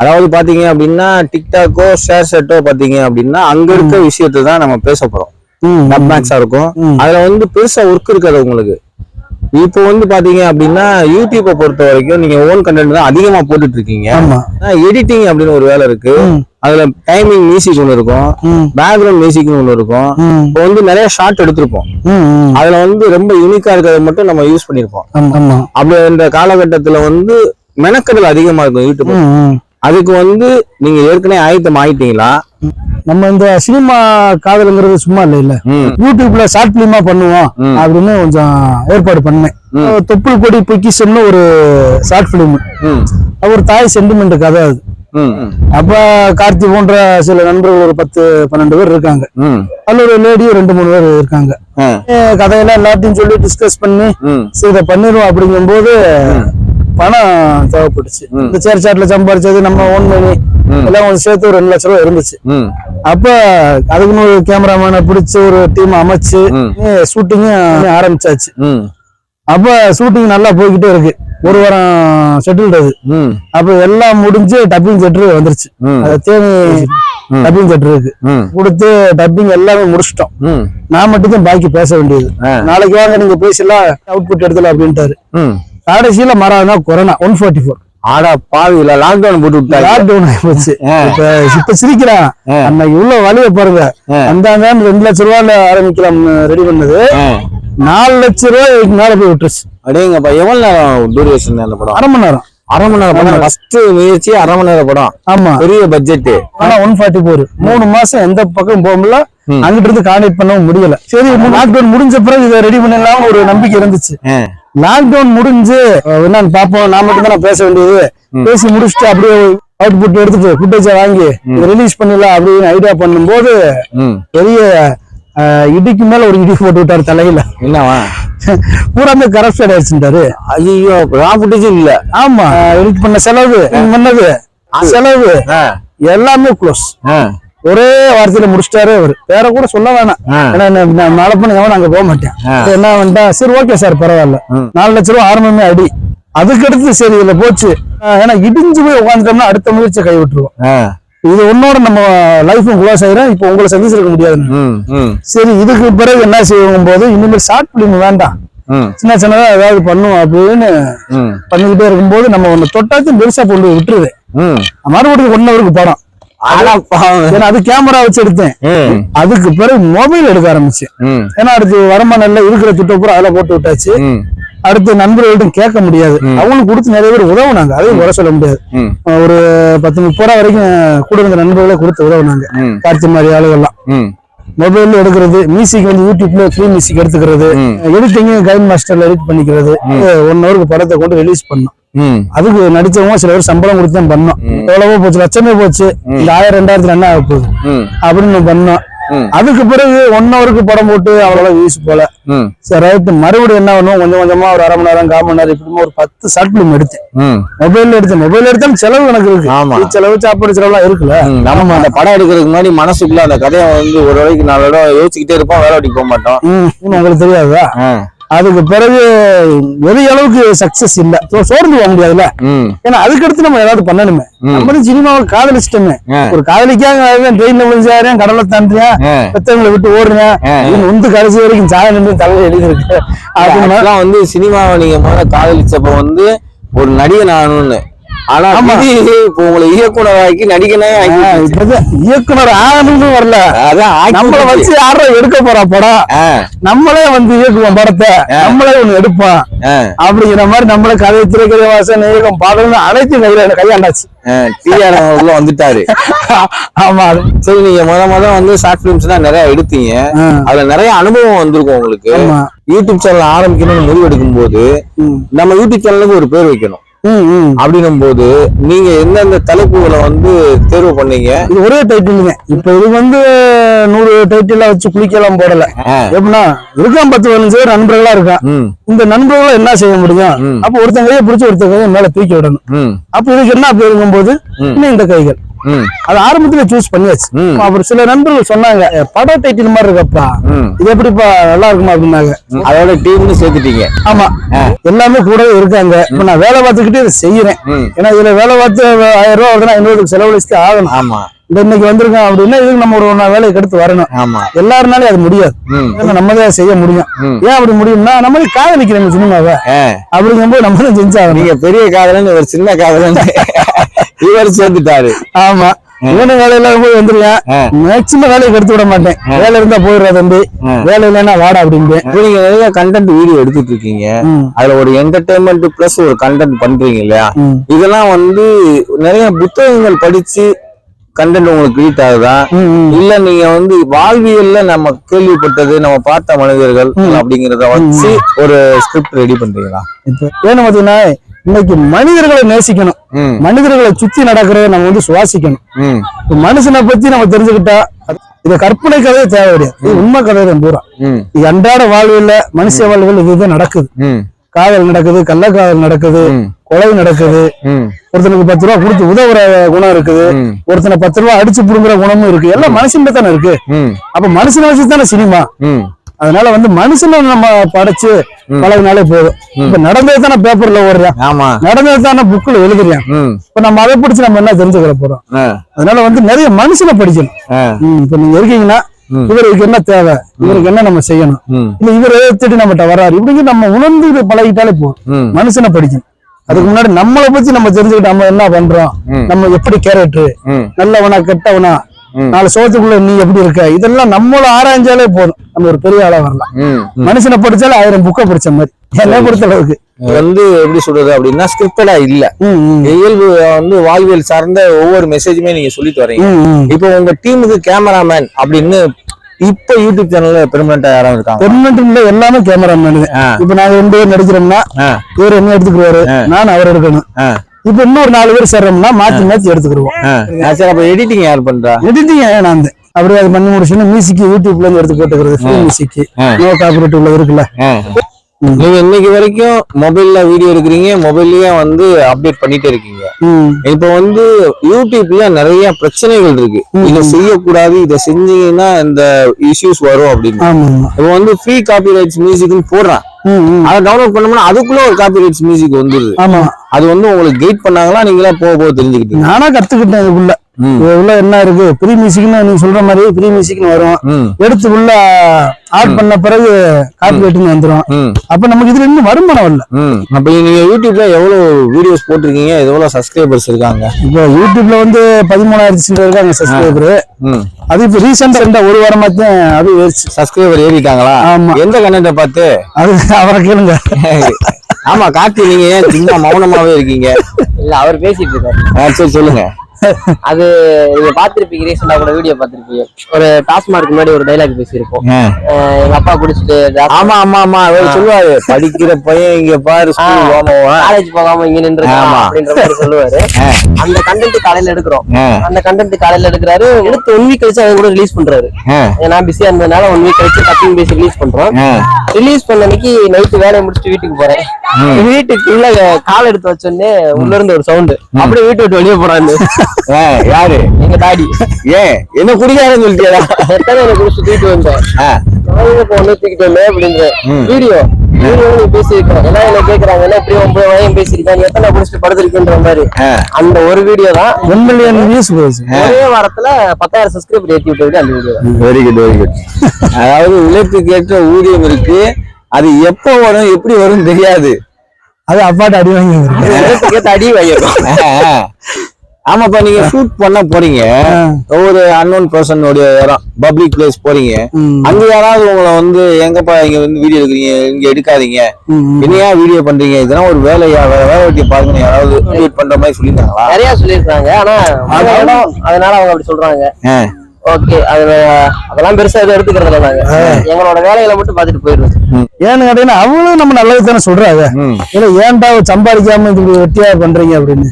அதாவது பாத்தீங்க அப்படின்னா டிக்டாக்கோ ஷேர் செட்டோ பாத்தீங்க அப்படின்னா அங்க இருக்க விஷயத்தை தான் நம்ம பேச போறோம். மேக்ஸா இருக்கும். அதுல வந்து பெருசா ஒர்க் இருக்காது உங்களுக்கு. இப்போ வந்து பாத்தீங்க அப்படின்னா யூடியூப்பை பொறுத்த வரைக்கும் நீங்க ஓன் கண்டென்ட் தான் அதிகமா போட்டுட்டு இருக்கீங்க. எடிட்டிங் அப்படின்னு ஒரு வேலை இருக்கு. அதுல டைமிங் மியூசிக் ஒன்று இருக்கும். பேக்ரவுண்ட் மியூசிக்னு ஒன்று இருக்கும். இப்போ வந்து நிறைய ஷார்ட் எடுத்திருப்போம். அதுல வந்து ரொம்ப யூனிக்கா இருக்கிறத மட்டும் நம்ம யூஸ் பண்ணிருப்போம். அப்படி இந்த காலகட்டத்துல வந்து மெனக்கடல் அதிகமா இருக்கும் யூடியூப். அதுக்கு வந்து நீங்க ஏற்கனவே ஆயத்தம் ஆயிட்டீங்களா? நம்ம இந்த சினிமா காதலுங்கிறது சும்மா இல்ல இல்ல. யூடியூப்ல ஷார்ட் பிலிமா பண்ணுவோம். அப்படின்னு கொஞ்சம் ஏற்பாடு பண்ணேன். தொப்புள் கொடி பொக்கிஷன்னு ஒரு ஷார்ட் பிலிம் ஒரு தாய் சென்டிமெண்ட் கதை அது. அப்ப கார்த்தி போன்ற சில நண்பர்கள் ஒரு பத்து பன்னெண்டு பேர் இருக்காங்க. அதுல ஒரு லேடியும் ரெண்டு மூணு பேர் இருக்காங்க. கதையெல்லாம் எல்லாத்தையும் சொல்லி டிஸ்கஸ் பண்ணி சரி இதை பண்ணிடுவோம் அப்படிங்கும்போது பணம் தேவைப்பட்டுச்சு. இந்த சேர் சாட்ல சம்பாரிச்சது நம்ம ஓன் ம். எல்லாம் கொஞ்சம் சேர்த்து ஒரு ரெண்டு லட்ச ரூபா இருந்துச்சு. அப்ப அதுக்குன்னு ஒரு கேமராமேனை பிடிச்சு ஒரு டீம் அமைச்சு. ஷூட்டிங்கும் ஆரம்பிச்சாச்சு. அப்ப ஷூட்டிங் நல்லா போய்கிட்டே இருக்கு. ஒரு வாரம் செட்டில்டு அது. அப்ப எல்லாம் முடிஞ்சு டப்பிங் தேட்டர் வந்துருச்சு. தேனி. டப்பிங் தேட்டர் இருக்கு. கொடுத்து டப்பிங் எல்லாமே முடிச்சிட்டோம். நான் மட்டும் தான் பாக்கி பேச வேண்டியது. நாளைக்கு வாங்க நீங்க பேசலாம் அவுட்புட் எடுத்துல அப்படின்ட்டாரு. கடைசியில மறாதுனா கொரோனா ஒன் ஃபார்ட்டி ஃபோர் ஆடா பாவில லாக்டவுன் போட்டு விட்டாங்க. லாக்டவுன் ஆயிப்போச்சு. இப்ப இப்ப சிரிக்கிறான். அன்னைக்கு உள்ள வழிய பாருங்க. ஆ. அந்த ரெண்டு லட்ச ரூபாய்ல ஆரம்பிக்கலாம் ரெடி பண்ணது. நாலு லட்ச ரூபாய்க்கு மேல போய் விட்டுருச்சு. அடேங்கப்பா எவ்வளவு நேரம் டூரேஷன் அந்த படம்? அரை மணி நேரம். அரை மணி நேரம் படம். ஃபர்ஸ்ட் முயற்சி அரை மணி நேரம் படம். ஆமா. பெரிய பட்ஜெட் ஆனா ஒன் ஃபார்ட்டி ஃபோர் மூணு மாசம் எந்த பக்கம் போக முடியல ம். அங்கிட்டு இருந்து கான்டாக்ட் பண்ணவும் முடியல. சரி லாக்டவுன் முடிஞ்ச பிறகு இதை ரெடி பண்ணலாம் ஒரு நம்பிக்கை இருந்துச்சு. லாக்டவுன் முடிஞ்சு என்னன்னு பாப்போம் நான் மட்டும் தான் பேச வேண்டியது. பேசி முடிச்சுட்டு அப்படியே அவுட்புட் எடுத்துட்டு ஃபுட்டேஜை வாங்கி ரிலீஸ் பண்ணிடலாம் அப்படின்னு ஐடியா பண்ணும்போது பெரிய இடிக்கு மேல ஒரு இடி போட்டு விட்டாரு தலையில. என்னவா? பூராமே கரப்ஷன் ஆயிடுச்சுட்டாரு ஐயோ நான் ஃபுட்டேஜ் இல்ல. ஆமா. எடிட் பண்ண செலவு பண்ணது. செலவு. எல்லாமே க்ளோஸ் ஒரே வார்த்தையில முடிச்சிட்டாரு அவர். வேற கூட சொல்ல வேணாம். ஏன்னா எவன் அங்க போக மாட்டேன். என்ன வேண்டாம் சரி ஓகே சார் பரவாயில்ல. நாலு லட்ச ரூபா ஆரம்பமே அடி. அதுக்கடுத்து சரி இதுல போச்சு. ஏன்னா இடிஞ்சு போய் உட்காந்துட்டோம்னா அடுத்த முயற்சியை கை விட்டுருவோம் ஆ, இது உன்னோட நம்ம லைஃபும் க்ளோஸ் ஆயிரும். இப்போ உங்களை சந்திச்சிருக்க முடியாது ம், ம், சரி இதுக்கு பிறகு என்ன செய்யும் போது இனிமேல் ஷார்ட் பிலிம் வேண்டாம். சின்ன சின்னதா ஏதாவது பண்ணுவோம் அப்படின்னு பண்ணிக்கிட்டே இருக்கும்போது நம்ம ஒண்ணு தொட்டாச்சும் பெருசா கொண்டு விட்டுருது. மறுபடியும் ஒன் ஹவருக்கு படம். அது கேமரா வச்சு எடுத்தேன். அதுக்கு பிறகு மொபைல் எடுக்க ஆரம்பிச்சேன். ம், ஏன்னா அடுத்து வருமானம் இல்ல இருக்கிற துட்டை பூரா அதில் போட்டு விட்டாச்சு. அடுத்து நண்பர்கள்ட்ட கேட்க முடியாது. அவங்களுக்கு கொடுத்து நிறைய பேர் உதவுனாங்க. அதையும் குறை சொல்ல முடியாது. ஒரு பத்து முப்பது ரூபா வரைக்கும் கூட இருந்த நண்பர்களே கொடுத்து உதவுனாங்க. கார்த்தி மாதிரி ஆளுகள்லாம். ம், மொபைல்ல எடுக்கிறது மியூசிக் வந்து யூடியூப்ல ஃப்ரீ மியூசிக் எடுத்துக்கிறது. எடிட்டிங் கைன் மாஸ்டர்ல எடிட் பண்ணிக்கிறது. ஒன் ஹவருக்கு படத்தை கொண்டு ரிலீஸ் பண்ணோம். அதுக்கு நடிச்சவங்க சில பேர் சம்பளம் கொடுத்து தான் பண்ணோம். எவ்வளவோ போச்சு லட்சமே போச்சு. இந்த ஆயிரம் ரெண்டாயிரத்துல என்ன ஆக போகுது? அப்படின்னு பண்ணோம். அதுக்கு பிறகு ஒன் ஹவருக்கு படம் போட்டு அவ்வளவு வியூஸ் போல. சரி ரைட்டு மறுபடியும் என்ன பண்ணுவோம்? கொஞ்சம் கொஞ்சமா ஒரு அரை மணி நேரம் கால் மணி நேரம் இப்படி ஒரு பத்து ஷார்ட் பிலிம் எடுத்தேன். மொபைல்ல எடுத்தேன். மொபைல் எடுத்தாலும் செலவு எனக்கு இருக்கு. ஆமா. செலவு சாப்பாடு செலவுலாம் இருக்குல்ல. ம், நம்ம அந்த படம் எடுக்கிறதுக்கு முன்னாடி மனசுக்குள்ள அந்த கதையை வந்து ஒரு வரைக்கும் நாலு தடவை யோசிச்சுக்கிட்டே இருப்போம் வேலை வெட்டிக்கு போக மாட்டோம். உங்களுக்கு தெரியாதா? அதுக்கு பிறகு பெரிய அளவுக்கு சக்சஸ் இல்ல? சோர்ந்து போக முடியாதுல்ல? ஏன்னா அதுக்கடுத்து நம்ம ஏதாவது பண்ணணுமே. நம்மளும் சினிமாவை காதலிச்சிட்டோமே. ஒரு காதலிக்காக ட்ரெயின்ல விழுந்தாரேன் கடலை தாண்டியா. பெத்தவங்களை விட்டு ஓடுறேன். வந்து கடைசி வரைக்கும் சாய நின்று தலையில எழுதிருக்கு அதெல்லாம் வந்து சினிமாவை நீங்க முதல்ல காதலிச்சப்ப வந்து ஒரு நடிகன் ஆகணும்னு ஆனா இப்போ உங்களை இயக்குனராக்கி நடிகனே இயக்குனர் ஆகணும்னு வரல. அதான் நம்மள. வச்சு யாரும் எடுக்க போறா படம் நம்மளே வந்து இயக்குவோம் படத்தை. நம்மளே ஒண்ணு எடுப்போம். அப்படிங்கிற மாதிரி நம்மள கதை திரைக்கதை வாசன் இயக்கம் பாடல்னு அனைத்து கையில கையாண்டாச்சு. டிஆர் உள்ள வந்துட்டாரு. ஆமா சரி நீங்க முத முத வந்து ஷார்ட் பிலிம்ஸ் தான் நிறைய எடுத்தீங்க. அதுல நிறைய அனுபவம் வந்திருக்கும் உங்களுக்கு. யூடியூப் சேனல் ஆரம்பிக்கணும்னு முடிவு எடுக்கும் போது. நம்ம யூடியூப் சேனலுக்கு ஒரு பேர் வைக்கணும். அப்படின்னும் போது நீங்க எந்தெந்த தலைப்புகளை வந்து தேர்வு பண்ணீங்க? இது ஒரே டைட்டிலுங்க. இப்ப இது வந்து நூறு டைட்டில் வச்சு குளிக்கலாம் போடல. எப்படின்னா இருக்கான் பத்து பதினஞ்சு பேர் நண்பர்களா இருக்கான். இந்த நண்பர்களும் என்ன செய்ய முடியும். அப்ப ஒருத்தன் கையை பிடிச்சி ஒருத்தன் கையை மேல தூக்கி விடணும். அப்ப இதுக்கு என்ன போது இந்த கைகள். அது ஆரம்பத்துல சூஸ் பண்ணியாச்சு. அப்புறம் சில நண்பர்கள் சொன்னாங்க "ஏ, படம் டைட்டில் மாதிரி இருக்கப்பா. இது எப்படிப்பா நல்லா இருக்குமா? அப்படின்னாங்க. அதோட டீம்னு சேர்த்துட்டீங்க. ஆமா. எல்லாமே கூடவே இருக்காங்க. இப்ப நான் வேலை பார்த்துக்கிட்டே இதை செய்யறேன். ஏன்னா இதுல வேலை பார்த்து ஆயிரம் ரூபாய் வருதுன்னா ஐநூறுக்கு செலவழிச்சுட்டு ஆகணும். ஆமா. இன்னைக்கு வந்திருக்கோம் அப்படின்னா இதுக்கு நம்ம ஒரு வேலைக்கு எடுத்து வரணும். ஆமா. எல்லாருனாலும் அது முடியாது. நம்ம தான் செய்ய முடியும். ஏன் அப்படி முடியும்னா நம்மளுக்கு காதலிக்கிறோம் சினிமாவை. அப்படிங்கும்போது நம்ம தான் செஞ்சாகணும் நீங்க பெரிய காதலன் இவர் சின்ன காதலன். இவர் சேர்ந்துட்டாரு. ஆமா. இவனு வேலையில போய் வந்துருவேன். மேக்சிமம் வேலைக்கு எடுத்து விட மாட்டேன். வேலை இருந்தா போயிடுறா தம்பி. வேலை இல்லைன்னா வாடா அப்படின்பேன் இப்போ நீங்க நிறைய கண்டென்ட் வீடியோ எடுத்துட்டு இருக்கீங்க. அதுல ஒரு என்டர்டைன்மெண்ட் பிளஸ் ஒரு கண்டென்ட் பண்றீங்க இல்லையா. இதெல்லாம் வந்து நிறைய புத்தகங்கள் படிச்சு கண்டென்ட் உங்களுக்கு கிரியேட் ஆகுதா. இல்ல நீங்க வந்து வாழ்வியல்ல நம்ம கேள்விப்பட்டது நம்ம பார்த்த மனிதர்கள் அப்படிங்கறத வச்சு ஒரு ஸ்கிரிப்ட் ரெடி பண்றீங்களா? ஏன்னு பாத்தீங்கன்னா இன்னைக்கு மனிதர்களை நேசிக்கணும். மனிதர்களை சுத்தி நடக்கிறத நம்ம வந்து சுவாசிக்கணும். மனுஷனை பத்தி நம்ம தெரிஞ்சுக்கிட்டா இது கற்பனை கதையே தேவை கிடையாது உண்மை கதை தான் பூரா. இது அன்றாட வாழ்வில் மனுஷ வாழ்வில் இதுதான் நடக்குது. காதல் நடக்குது கள்ளக்காதல் நடக்குது. கொலை நடக்குது. ஒருத்தனுக்கு பத்து ரூபா கொடுத்து உதவுற குணம் இருக்குது. ஒருத்தனை பத்து ரூபா அடிச்சு புடுங்குற குணமும் இருக்கு. எல்லாம் மனுஷன் தானே இருக்கு. அப்ப மனுஷனை வச்சு தானே சினிமா அதனால வந்து மனுஷனை நம்ம படைச்சு பழகினாலே போதும். இப்ப நடந்தது தானே பேப்பர்ல ஓடுறான் ஆமா. நடந்தது தானே புக்ல எழுதுறான் இப்ப நம்ம அதை பிடிச்சு நம்ம என்ன தெரிஞ்சுக்கிற போறோம்? அதனால வந்து நிறைய மனுஷனை படிக்கணும். இப்ப நீங்க இருக்கீங்கன்னா. இவருக்கு என்ன தேவை? இவருக்கு என்ன நம்ம செய்யணும்? இல்ல இவர் எடுத்துட்டு நம்மகிட்ட வராரு இப்படிங்க நம்ம உணர்ந்து இதை பழகிட்டாலே போதும். மனுஷனை படிக்கணும். அதுக்கு முன்னாடி நம்மளை பத்தி நம்ம தெரிஞ்சுக்கிட்டு நம்ம என்ன பண்றோம். நம்ம எப்படி கேரக்டர் நல்லவனா கெட்டவனா. நாலு சோத்துக்குள்ள நீ எப்படி இருக்க? இதெல்லாம் நம்மள ஆராய்ஞ்சாலே போதும். நம்ம ஒரு பெரிய ஆளா வரலாம். மனுஷனை படிச்சாலே ஆயிரம் புக்கை படிச்ச மாதிரி. என்னை பொறுத்த அளவுக்கு வந்து எப்படி சொல்றது அப்படின்னா ஸ்கிரிப்டடா இல்ல. இயல்பு வந்து வாழ்வியல் சார்ந்த ஒவ்வொரு மெசேஜுமே நீங்க சொல்லிட்டு வரீங்க. இப்போ உங்க டீமுக்கு கேமராமேன் அப்படின்னு இப்ப யூடியூப் சேனல்ல பெர்மனண்டா யாரும் இருக்காங்க பெர்மனன்ட்ல எல்லாமே கேமரா மேனு ஆ. இப்ப நாங்க ரெண்டு பேர் நடிக்கிறோம்னா இவர் என்ன எடுத்துக்குவாரு நான் அவர் எடுக்கணும். இப்ப இன்னொரு நாலு பேர் சேர்றோம்னா மாத்தி மாத்தி எடுத்துக்கிடுவோம். சரி அப்ப எடிட்டிங் யார் பண்றா? எடிட்டிங் நான் அந்த அப்படியே அது பண்ணி முடிச்சுன்னு மியூசிக் யூடியூப்ல இருந்து எடுத்து போட்டுக்கிறது ஃப்ரீ மியூசிக். நோ காப்பரேட் உள்ள இருக்குல்ல. நீங்க இன்னைக்கு வரைக்கும் மொபைல்ல வீடியோ எடுக்கிறீங்க மொபைல்லயே வந்து அப்டேட் பண்ணிட்டே இருக்கீங்க. இப்போ வந்து யூடியூப்ல நிறைய பிரச்சனைகள் இருக்கு. இதை செய்யக்கூடாது இதை செஞ்சீங்கன்னா இந்த இஷ்யூஸ் வரும் அப்படின்னு. இப்போ வந்து ஃப்ரீ காப்பி ரைட்ஸ் மியூசிக்னு போடுறான். அதை டவுன்லோட் பண்ணோம்னா அதுக்குள்ள ஒரு காப்பி ரைட்ஸ் மியூசிக் வந்துருது. ஆமா. அது வந்து உங்களுக்கு கைட் பண்ணாங்களா நீங்களா போக போக தெரிஞ்சுக்கிட்டீங்க. நானா கத்துக்கிட்டேன். இது உள்ள என்ன இருக்கு? ப்ரீ மியூசிக்னு நீ சொல்ற மாதிரி ப்ரீ மியூசிக்னு வரும். எடுத்து உள்ள ஆட் பண்ண பிறகு காப்பி ரைட்னு வந்துரும். ம். அப்ப நமக்கு இதுல இன்னும் வருமானம் ம். அப்ப நீங்க யூடியூப்ல எவ்வளவு வீடியோஸ் போட்டிருக்கீங்க? எவ்வளவு சப்ஸ்கிரைபர்ஸ் இருக்காங்க? இப்போ யூடியூப்ல வந்து பதிமூணாயிரத்தி இருக்காங்க சப்ஸ்கிரைபர் அது இப்போ ரீசெண்டா ரெண்டா ஒரு வாரமா தான் அது சப்ஸ்கிரைபர் ஏறிட்டாங்களா ஆமா. எந்த கண்டென்ட்டை பார்த்து? அது அவரை கேளுங்க. ஆமா கார்த்தி நீங்க ஏன் சும்மா மௌனமாவே இருக்கீங்க? இல்ல அவர் பேசிட்டு இருக்காரு. சரி சொல்லுங்க. அது நீங்க பாத்திருப்பீங்க ரீசெண்டா கூட வீடியோ பாத்திருப்பீங்க ஒரு டாஸ்மார்க் முன்னாடி ஒரு டைலாக். அஹ் எங்க அப்பா குடிச்சிட்டு ஆமா ஆமா ஆமா. அவர் சொல்லுவாரு படிக்கிற பையன் இங்க பாரு காலேஜ் போகாம இங்க நின்று. அப்படின்ற மாதிரி சொல்லுவாரு. அந்த கண்டென்ட் காலையில எடுக்கிறோம். அந்த கண்டென்ட் காலையில எடுக்கிறாரு. எடுத்து ஒன் வீக் கழிச்சு அவங்க கூட ரிலீஸ் பண்றாரு. நான் பிஸியா இருந்ததுனால ஒன் வீக் கழிச்சு கட்டிங் பேசி ரிலீஸ் பண்றோம். ரிலீஸ் பண்ண அன்னைக்கு நைட்டு வேலையை முடிச்சுட்டு வீட்டுக்கு போறேன். வீட்டுக்குள்ள கால் எடுத்து வச்சோடனே உள்ள இருந்து ஒரு சவுண்ட் அப்படியே வீட்டு விட்டு வெளியே போறாரு ஆ, யாரு? எங்க டாடி. ஏன்? என்ன குடிக்காரன்னு சொல்லிட்டியா? எத்தனை குடிச்சு தூக்கிட்டு வந்தேன். நான் பொண்ணு தூக்கிட்டோமே அப்படின்ற வீடியோ வீடியோ நீ பேசியிருக்கேன் எல்லாம் என்ன கேக்குறாங்க என்ன இப்படி ஒன்பது வயம் பேசியிருக்காங்க எத்தனை குடிச்சிட்டு படுத்திருக்குன்ற மாதிரி. அந்த ஒரு வீடியோ தான் ஒன் மில்லியன் வியூஸ் போயிடுச்சு ஒரே வாரத்துல பத்தாயிரம் சப்ஸ்கிரைபர் ஏத்தி விட்டது அந்த video very good very good அதாவது உழைப்புக்கு ஏற்ற ஊதியம் இருக்கு. அது எப்போ வரும் எப்படி வரும் தெரியாது. அது அப்பாட்ட அடி வாங்கி அடி வாங்கிருக்கோம் ஆமாப்பா நீங்க ஷூட் பண்ண போறீங்க. ஒரு அன்னோன் பர்சன் உடைய இடம் பப்ளிக் பிளேஸ் போறீங்க. அங்க யாராவது உங்களை வந்து எங்கப்பா இங்க வந்து வீடியோ எடுக்கிறீங்க இங்க எடுக்காதீங்க. என்னையா வீடியோ பண்றீங்க? இதெல்லாம் ஒரு வேலையா வேற வேலை வெட்டிய பாருங்க யாராவது பண்ற மாதிரி சொல்லியிருக்காங்களா நிறைய சொல்லியிருக்காங்க ஆனா அதனால அவங்க அப்படி சொல்றாங்க. ஓகே அது அதெல்லாம் பெருசா எதுவும் எடுத்துக்கிறது இல்லை நாங்க எங்களோட வேலைகளை மட்டும் பார்த்துட்டு போயிடுவோம். ஏன்னு கேட்டீங்கன்னா அவங்களும் நம்ம நல்லது தானே சொல்றாங்க. ஏன்னா ஏன்டா சம்பாதிக்காம இப்படி வெட்டியா பண்றீங்க அப்படின்னு.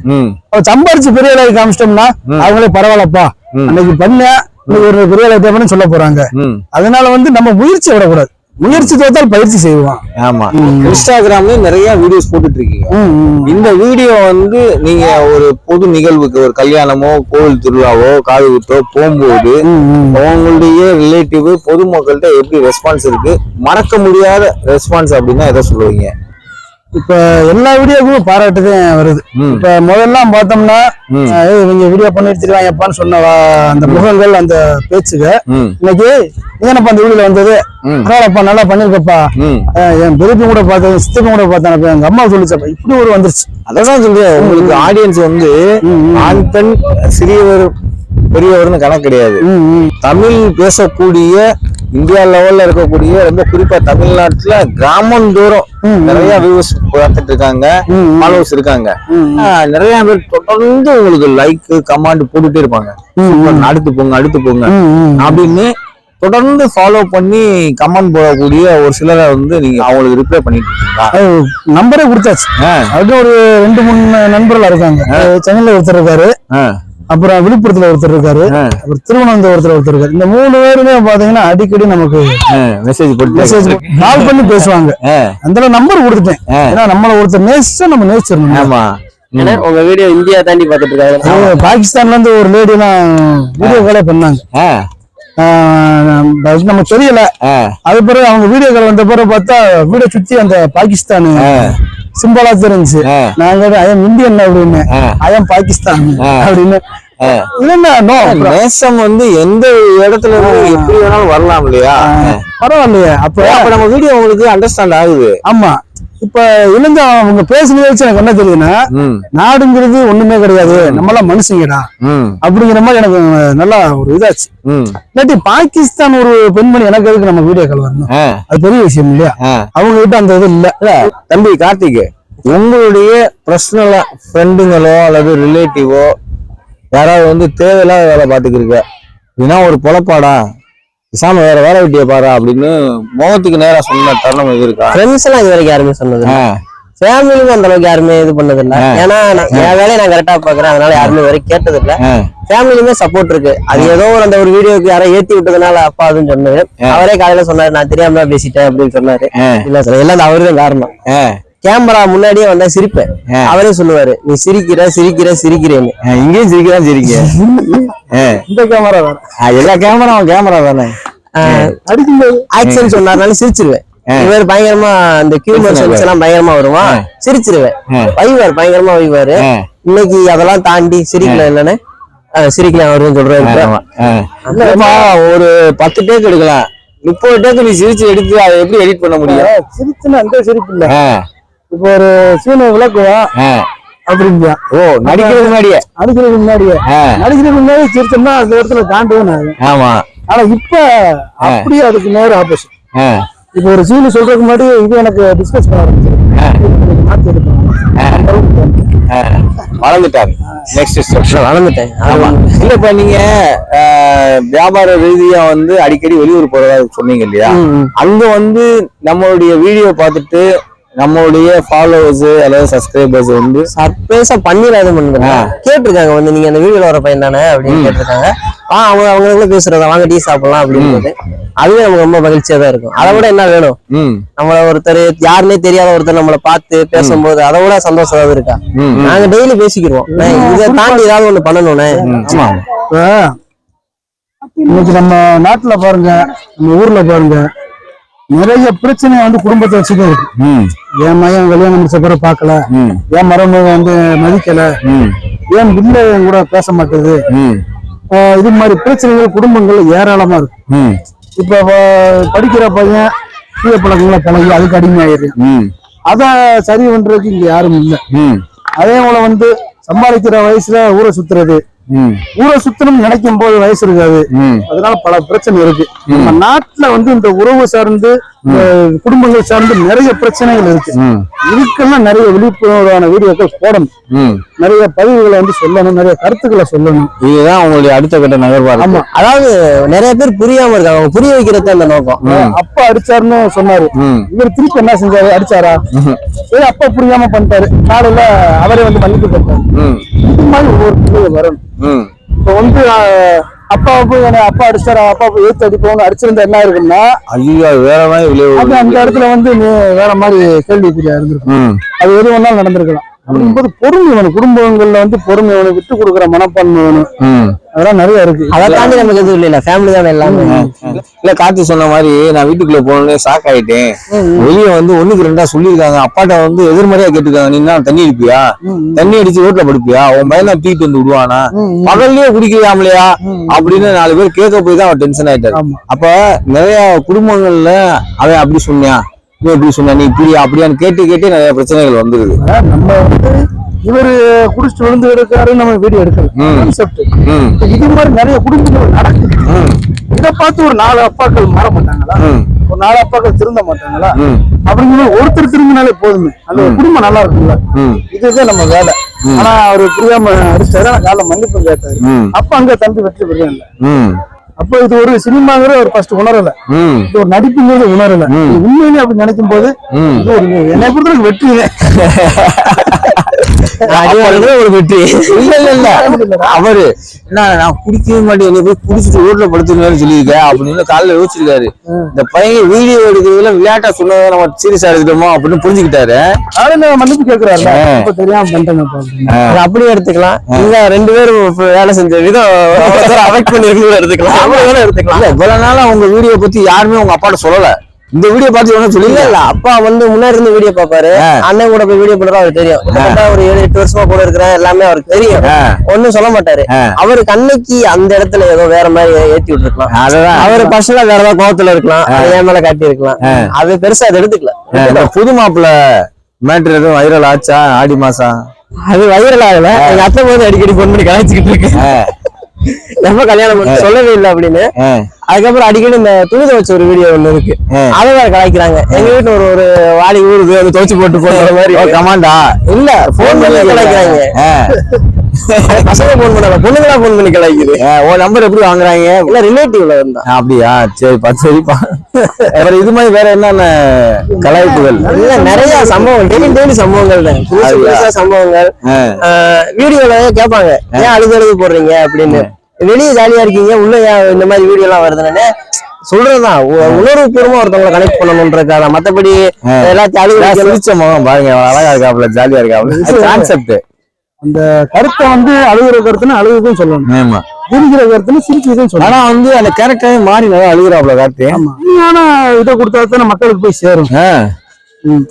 அவ சம்பாரிச்சு பெரிய வேலையை காமிச்சிட்டோம்னா அவங்களே பரவாயில்லப்பா. அன்னைக்கு பண்ண இன்னைக்கு ஒரு பெரிய வேலை பண்ணு சொல்ல போறாங்க. அதனால வந்து நம்ம முயற்சி விடக்கூடாது. முயற்சி தோத்தால் பயிற்சி செய்வான். ஆமா. இன்ஸ்டாகிராம்லயும் நிறைய வீடியோஸ் போட்டுட்டு இருக்கீங்க. இந்த வீடியோ வந்து நீங்க ஒரு பொது நிகழ்வுக்கு ஒரு கல்யாணமோ கோவில் திருவிழாவோ காது குத்தோ போகும்போது. உங்களுடைய ரிலேட்டிவ் பொதுமக்கள்கிட்ட எப்படி ரெஸ்பான்ஸ் இருக்கு? மறக்க முடியாத ரெஸ்பான்ஸ் அப்படின்னா எதை சொல்லுவீங்க? இப்ப எல்லா வீடியோக்குமே பாராட்டுதான் வருது. இப்ப முதல்லாம் பார்த்தோம்னா இவங்க வீடியோ பண்ணி எடுத்துருவாங்கப்பான்னு சொன்ன அந்த முகங்கள் அந்த பேச்சுக ம். இன்னைக்கு ஏனப்பா அந்த வீடியோல வந்தது. பரவாயில்லப்பா நல்லா பண்ணிருக்கப்பா. என் பெரியப்பா கூட பார்த்தேன் சித்தப்பா கூட பார்த்தேன் எங்க அம்மா சொல்லிச்சப்பா இப்படி ஒரு வந்துருச்சு. அதான் சொல்றேன் உங்களுக்கு ஆடியன்ஸ் வந்து. ஆண் பெண் சிறியவர் பெரியவர்னு கணக்கு கிடையாது. தமிழ் பேசக்கூடிய இந்தியா லெவல்ல இருக்கக்கூடிய ரொம்ப குறிப்பா தமிழ்நாட்டுல கிராமம் தூரம். நிறைய வியூஸ் பார்த்துட்டு இருக்காங்க. ஃபாலோவர்ஸ் இருக்காங்க. நிறைய பேர் தொடர்ந்து உங்களுக்கு லைக் கமெண்ட் போட்டுட்டே இருப்பாங்க. அடுத்து போங்க அடுத்து போங்க. அப்படின்னு தொடர்ந்து ஃபாலோ பண்ணி கமெண்ட் போடக்கூடிய ஒரு சிலரை வந்து நீங்க அவங்களுக்கு ரிப்ளை பண்ணிட்டு இருக்கீங்களா? நம்பரே கொடுத்தாச்சு. அது ஒரு ரெண்டு மூணு நண்பர்கள் இருக்காங்க. சென்னையில ஒருத்தர் இருக்காரு. அப்புறம் விழுப்புரத்துல ஒருத்தர் இருக்காரு. அப்புறம் திருவனந்தபுரத்துல ஒருத்தர் இருக்காரு. இந்த மூணு பேருமே பாத்தீங்கன்னா அடிக்கடி நமக்கு மெசேஜ் போட்டு மெசேஜ் கால் பண்ணி பேசுவாங்க. அந்த நம்பர் கொடுத்துட்டேன். ஏன்னா நம்மள ஒருத்தர் நேசிச்சா நம்ம நேசிச்சிடணும். ஆமா. உங்க வீடியோ இந்தியா தாண்டி பாத்துட்டு இருக்காங்க பாகிஸ்தான்ல இருந்து ஒரு லேடி எல்லாம் வீடியோ காலே பண்ணாங்க. ஆ, ஆஹ் அது நமக்கு தெரியல. அது பிறகு அவங்க வீடியோ கால் வந்த பிறகு பார்த்தா வீடியோ சுத்தி அந்த பாகிஸ்தான் சிம்பலா தெரிஞ்சு. நாங்க ஐயம் இந்தியன் அப்படின்னு. ஐயம் பாகிஸ்தான். அப்படின்னு நேசம் வந்து எந்த இடத்துல எப்படி வேணாலும் வரலாம் இல்லையா? பரவாயில்லையே. அப்ப அப்ப நம்ம வீடியோ உங்களுக்கு அண்டர்ஸ்டாண்ட் ஆகுது? ஆமா. இப்ப இழந்த அவங்க பேசுனதை வச்சு எனக்கு என்ன தெரியுதுன்னா நாடுங்கிறது ஒண்ணுமே கிடையாது. நம்மளாம் மனுஷங்கடா. அப்படிங்கிற மாதிரி எனக்கு நல்லா ஒரு இதாச்சு. இல்லாட்டி பாகிஸ்தான் ஒரு பெண்மணி எனக்கு எதுக்கு நம்ம வீடியோ கால் வரணும்? அது பெரிய விஷயம் இல்லையா? அவங்க கிட்ட அந்த இது இல்ல. இல்ல தம்பி கார்த்திக் உங்களுடைய பர்சனலா ஃப்ரெண்டுங்களோ அல்லது ரிலேட்டிவோ யாராவது வந்து தேவையில்லாத வேலை பார்த்துக்கிருக்க. இதுனா ஒரு பொழப்பாடா பேசாம வேற வேலை வெட்டிய பாரா அப்படின்னு முகத்துக்கு நேரா சொன்ன தருணம் இது இருக்கா? ஃப்ரெண்ட்ஸ் எல்லாம் இது வரைக்கும் யாருமே சொன்னது ஃபேமிலியும் அந்த அளவுக்கு யாருமே இது பண்ணது இல்ல. ஏன்னா நான் என் வேலையை நான் கரெக்டா பாக்குறேன் அதனால யாருமே வரைக்கும் கேட்டது இல்ல. ஃபேமிலியுமே சப்போர்ட் இருக்கு. அது ஏதோ ஒரு அந்த ஒரு வீடியோக்கு யாரோ ஏத்தி விட்டதுனால அப்பா அதுன்னு சொன்னாரு. அவரே காலையில சொன்னாரு நான் தெரியாம பேசிட்டேன் அப்படின்னு சொன்னாரு. இல்ல சார் எல்லாம் அவரு தான் காரணம். கேமரா முன்னாடியே வந்தா சிரிப்பேன். அவரே சொல்லுவாரு நீ சிரிக்கிற சிரிக்கிற சிரிக்கிறேன்னு. இங்கேயும் சிரிக்கதான் சிரிக்க? இந்த கேமரா ஆ, எல்லா கேமராவும் கேமரா தானே? அடிக்கும்போது. ஆக்சன் சொன்னாருனால சிரிச்சிருவேன். இவர் பயங்கரமா இந்த கியூமர் சென்ஸ் எல்லாம் பயங்கரமா வருமா? சிரிச்சிருவேன். வைவார் பயங்கரமா வைவாரு. இன்னைக்கு அதெல்லாம் தாண்டி சிரிக்கல இல்லன்னு சிரிக்கலாம் வருதுன்னு சொல்றாரு ஆமா, ஆ. இல்லப்பா, ஒரு பத்து டேக் எடுக்கலாம். முப்பது டேக் நீ சிரிச்சு எடுத்து அதை எப்படி எடிட் பண்ண முடியும்? சிரிச்சுன்னா அந்த சிரிப்பு இல்ல. இப்போ ஒரு சீனை விளக்குவோம் ஆ. அப்படிங்க ஓ நடிக்கிறதுக்கு முன்னாடியே? நடிக்கிறதுக்கு முன்னாடியே. நடிக்கிறதுக்கு முன்னாடி சிரிச்சோம்னா அந்த இடத்துல தாண்டவும் ஆமா. ஆனா இப்ப அப்படியே அதுக்கு நேரம் ஆப்போசிட் இப்போ ஒரு சீனு சொல்றதுக்கு முன்னாடி இது எனக்கு டிஸ்கஸ் பண்ண ஆரம்பிச்சிருக்கு. மாத்தி. ஆ. வளர்ந்துட்டாங்க. நெக்ஸ்ட் ஸ்டெப் வளர்ந்துட்டேன் ஆமா. இல்ல இப்ப நீங்க வியாபார ரீதியா வந்து அடிக்கடி வெளியூர் போறதா சொன்னீங்க இல்லையா? அங்க வந்து நம்மளுடைய வீடியோ பார்த்துட்டு நம்மளுடைய ஃபாலோவர்ஸ் அல்லது சப்ஸ்கிரைபர்ஸ் வந்து சர்ப்ரைஸா பண்ணிடலாம் எதுவும் பண்ணுங்க கேட்டிருக்காங்க வந்து நீங்க அந்த வீடியோல வர பையன் தானே? அப்படின்னு கேட்டிருக்காங்க. ஆ அவங்க அவங்க பேசுறதா? வாங்க டீ சாப்பிடலாம் அப்படின்னு அதுவே நமக்கு ரொம்ப மகிழ்ச்சியா தான் இருக்கும். அதை விட என்ன வேணும்? நம்மள ஒருத்தர் யாருன்னே தெரியாத ஒருத்தர் நம்மள பார்த்து பேசும்போது அதை விட சந்தோஷம் ஏதாவது இருக்கா. நாங்க டெய்லி பேசிக்கிறோம் அண்ணே, இதை தாண்டி ஏதாவது ஒண்ணு பண்ணணும்னே. இன்னைக்கு நம்ம நாட்டுல பாருங்க நம்ம ஊர்ல பாருங்க நிறைய பிரச்சனை வந்து குடும்பத்தை வச்சுதான் இருக்கு. என் மகன் கல்யாணம் முடிச்ச பிறகு பார்க்கல. ம். என் மருமக வந்து மதிக்கல. ஏன் என் கூட பேச மாட்டேது இது மாதிரி பிரச்சனைகள் குடும்பங்கள்ல ஏராளமா இருக்கு. இப்ப படிக்கிற பையன் தீய பழக்கங்களை பழகி அதுக்கு அடிமையாயிடுறான். ம். அத சரி பண்றதுக்கு இங்க யாரும் இல்ல. அதே போல வந்து சம்பாதிக்கிற வயசுல ஊரை சுத்துறது ஊரை சுத்தணும் நினைக்கும் போது வயசு இருக்காது. அதனால பல பிரச்சனை இருக்கு. நம்ம நாட்டுல வந்து இந்த உறவு சார்ந்து குடும்பங்கள் சார்ந்து நிறைய பிரச்சனைகள் இருக்கு. இதுக்கெல்லாம் நிறைய விழிப்புணர்வான வீடியோக்கள் போடணும். நிறைய பதிவுகளை வந்து சொல்லணும். நிறைய கருத்துக்களை சொல்லணும். இதுதான் உங்களுடைய அடுத்த கட்ட நகர்வாரு ஆமா. அதாவது நிறைய பேர் புரியாம இருக்காங்க. அவங்க புரிய வைக்கிறது அந்த நோக்கம். அப்பா அடிச்சாருன்னு சொன்னாரு. இவர் திருப்பி என்ன செஞ்சாரு? அடிச்சாரா? சரி அப்பா புரியாம பண்ணிட்டாரு. காலையில அவரே வந்து மன்னிப்பு கேட்டாரு. மாதிரி ஒவ்வொரு பிள்ளைங்க வரணும் இப்ப வந்து அப்பா போய் என்னை அப்பா அடிச்சாரா அப்பா போய் ஏத்து அடிப்போம்னு அடிச்சிருந்தா என்ன இருக்குன்னா ஐயோ வேற மாதிரி அந்த இடத்துல வந்து நீ வேற மாதிரி கேள்விக்குறியா இருந்திருக்கும். அது எது வேணாலும் நடந்திருக்கலாம். அப்படிங்கும்போது பொறுமை வேணும். குடும்பங்கள்ல வந்து பொறுமை வேணும். விட்டு கொடுக்குற மனப்பான்மை வேணும். ம். அதெல்லாம் நிறைய இருக்கு. அதை தாண்டி நமக்கு எதுவும் இல்ல ஃபேமிலி தானே எல்லாமே. இல்ல கார்த்தி சொன்ன மாதிரி நான் வீட்டுக்குள்ள போனோடனே ஷாக் ஆயிட்டேன். வெளியே வந்து ஒண்ணுக்கு ரெண்டா சொல்லியிருக்காங்க. அப்பாட்ட வந்து எதிர்மறையா கேட்டிருக்காங்க. நீ என்ன தண்ணி அடிப்பியா? தண்ணி அடிச்சு ரோட்ல படுப்பியா? உன் பையன் தான் தூக்கிட்டு வந்து விடுவானா? பகல்லயே குடிக்கலாம்லையா அப்படின்னு நாலு பேர் கேட்க போய் தான் அவன் டென்ஷன் ஆயிட்டாரு. அப்ப நிறைய குடும்பங்கள்ல அவன் அப்படி சொன்னியா நீ இப்படி சொன்ன? நீ இப்படியா அப்படியான்னு கேட்டு கேட்டு நிறைய பிரச்சனைகள் வந்துருது. நம்ம வந்து இவரு குடிச்சிட்டு விழுந்து எடுக்காரு நம்ம வீடியோ எடுக்கல. கான்செப்ட் இது மாதிரி நிறைய குடும்பங்கள் நடக்குது. இதை பார்த்து ஒரு நாலு அப்பாக்கள் மாற மாட்டாங்களா? ஒரு நாலு அப்பாக்கள் திருந்த மாட்டாங்களா? ம். அப்படிங்கும்போது ஒருத்தர் திரும்பினாலே போதுமே. அந்த குடும்பம் நல்லா இருக்கும்ல. இதுதான் நம்ம வேலை. ஆனா அவரு புரியாம அடிச்சாரு நான் காலைல மன்னிப்பு கேட்டாரு. அப்ப அங்க தம்பி வெற்றி பெரியல அப்ப இது ஒரு சினிமாங்கிற ஒரு ஃபர்ஸ்ட் உணரல இது ஒரு நடிப்புங்கிறது உணரல உண்மையிலே அப்படி நினைக்கும் போது என்னை பொறுத்தவரைக்கும் வெற்றி ஒரு வெற்றி இல்ல இல்ல இல்ல. அவரு என்ன நான் குடிக்கவே மாட்டேன். என்னை போய் குடிச்சிட்டு ரோட்ல படுத்துருவேன்னு சொல்லியிருக்கேன் அப்படின்னு காலைல யோசிச்சிருக்காரு. இந்த பையன் வீடியோ எடுக்கிறதுல விளையாட்டா சொன்னதை நம்ம சீரியஸா எடுத்துட்டோமோ அப்படின்னு புரிஞ்சுக்கிட்டாரு. மன்னிப்பு கேட்கிறாரு அப்படியே எடுத்துக்கலாம். நீங்க ரெண்டு பேரும் வேலை செஞ்ச விதம் அஃபெக்ட் பண்ணிருக்கீங்க எடுத்துக்கலாம். எடுத்துக்கலாம். இல்ல இவ்வளவு நாளா உங்க வீடியோ பத்தி யாருமே உங்க அப்பாட்ட சொல்லல. இந்த வீடியோ பார்த்து வேணா இல்ல அப்பா வந்து முன்னாடி இருந்து வீடியோ பாப்பாரு. அண்ணன் கூட போய் வீடியோ பண்றதா அவருக்கு தெரியும். ஒரு ஏழு எட்டு வருஷமா கூட இருக்கிறேன். எல்லாமே அவருக்கு தெரியும். ஒண்ணும் சொல்ல மாட்டாரு. அவருக்கு அன்னைக்கு அந்த இடத்துல ஏதோ வேற மாதிரி ஏத்தி விட்டுருக்கலாம். அவரு பர்சனலா வேற ஏதாவது கோவத்துல இருக்கலாம். என் மேல காட்டி இருக்கலாம் அது பெருசா அதை எடுத்துக்கல. புது மாப்பிள்ள மேட்ரு எதுவும் வைரல் ஆச்சா? ஆடி மாசம்? அது வைரல் ஆகல. எங்க அத்தை போது அடிக்கடி போன் பண்ணி கலாய்ச்சிக்கிட்டு இருக்கு. எப்ப கல்யாணம் சொல்லவே இல்லை அப்படின்னு. அதுக்கப்புறம் அடிக்கடி இந்த துணி துவைச்ச ஒரு வீடியோ ஒண்ணு இருக்கு. அதை வேற கலாய்க்கிறாங்க. எங்க வீட்டுல ஒரு ஒரு வாடி ஊருது அது துவைச்சு போட்டு போடுற மாதிரி. கமாண்டா? இல்ல போன் பண்ணி கலாய்க்கிறாங்க. பசங்க போன் பண்ணல பொண்ணுங்களா போன் பண்ணி கலாய்க்குது. உன் நம்பர் எப்படி வாங்குறாங்க? இல்ல ரிலேட்டிவ்ல இருந்தா. அப்படியா? சரிப்பா சரிப்பா. அப்புறம் இது மாதிரி வேற என்னென்ன கலாய்ப்புகள்? நிறைய சம்பவம் டெய்லி டெய்லி சம்பவங்கள் தான். புதுசு சம்பவங்கள். வீடியோல கேட்பாங்க ஏன் அழுது அழுது போடுறீங்க? அப்படின்னு. வெளியே ஜாலியா இருக்கீங்க உள்ள ஏன் இந்த மாதிரி வீடியோ எல்லாம் வருதுன்னு சொல்றதுதான் உ- உணர்வுபூர்வமா ஒருத்தவங்களை கனெக்ட் பண்ணணும்ன்றதுக்காக மத்தபடி எல்லாத்தையும் அழுகு நான் வைக்கணும். சிரிச்ச முகம் பாருங்க அழகா இருக்காப்ல ஜாலியா இருக்காப்ல கான்செப்ட் அந்த கருத்தை வந்து அழுகுற கருத்துன்னு அழுகுதும் சொல்லணும். ஆமா. சிரிக்கிற கருத்துன்னு சிரிச்சதும் சொல்லணும். ஆனா வந்து அந்த கேரக்டரே மாறி நல்லா அழுகுறாப்ல கார்த்தி ஆமா. ஆனா இதை கொடுத்தா தானே மக்களுக்கு போய் சேரும்.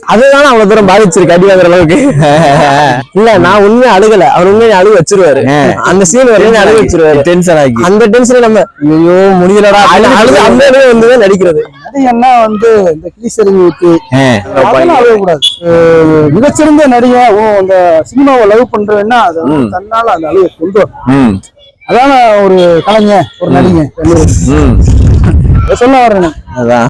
அதுதான் அவ்வளவு தூரம் பாதிச்சிருக்கு அடி வாங்குற அளவுக்கு. இல்ல நான் உண்மையா அழுகல. அவர் உண்மையை அழுக வச்சிருவாரு. அந்த சீன் வரையும் அழுக வச்சிருவாரு. டென்ஷன் ஆக்கி அந்த டென்ஷன் நம்ம ஐயோ முடியலடா. அழுது அந்த இடத்துல வந்து நடிக்கிறது. நடிகன்னா வந்து இந்த கிளீசரிங் ஊத்தி ஆ. அதெல்லாம் அழுகக்கூடாது மிகச்சிறந்த நடிகை அந்த சினிமாவை லவ் பண்றேன்னா அது வந்து தன்னால அந்த அழுகை கொண்டு வரும் ம். அதான ஒரு கலைஞர் ஒரு நடிகை ம். சொல்ல வரேன் அதான்.